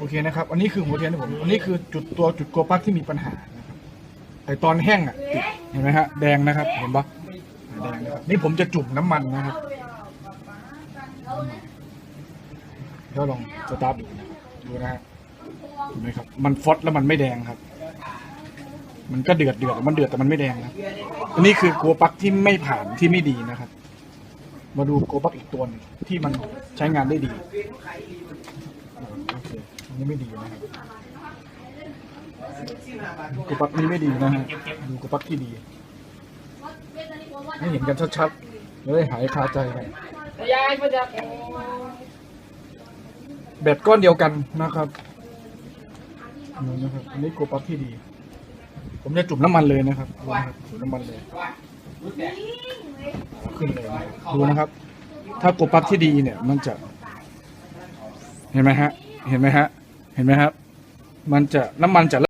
โอเคนะครับ อันนี้คือหัวเทียนที่ผมอันนี้คือจุดตัวจุดโกปักที่มีปัญหานะครับไอตอนแห้งอะติดเห็นไหมฮะแดงนะครับเห็นปะแดงนะครับนี่ผมจะจุ่มน้ำมันนะครับเดี๋ยวลองสตาร์ทดูนะครับดูนะฮะเห็นไหมครับ มันฟอสแล้วมันไม่แดงครับ มันก็เดือดเดือดมันเดือดแต่มันไม่แดงครับอันนี้คือโกปักที่ไม่ผ่านที่ไม่ดีนะครับ มาดูโกปักอีกตัวหนึงที่มันใช้งานได้ดีโอเค อันนี้ไม่ดีนะครับกูปักนี้ไม่ดีนะฮะดูกูปักที่ดีให้เห็นกันชัดๆเลยหายคาใจกันยายมาจากแบบก้อนเดียวกันนะครับนี่นะครับอันนี้กูปักที่ดี ผมจะจุ่มน้ำมันเลยนะครับดูนะครับจุ่มน้ำมันเลยขึ้นเลยดูนะครับ ถ้ากูปักที่ดีเนี่ยมันจะ เห็นไหมฮะ เห็นไหมฮะ เห็นไหมครับ มันจะน้ำมันจะ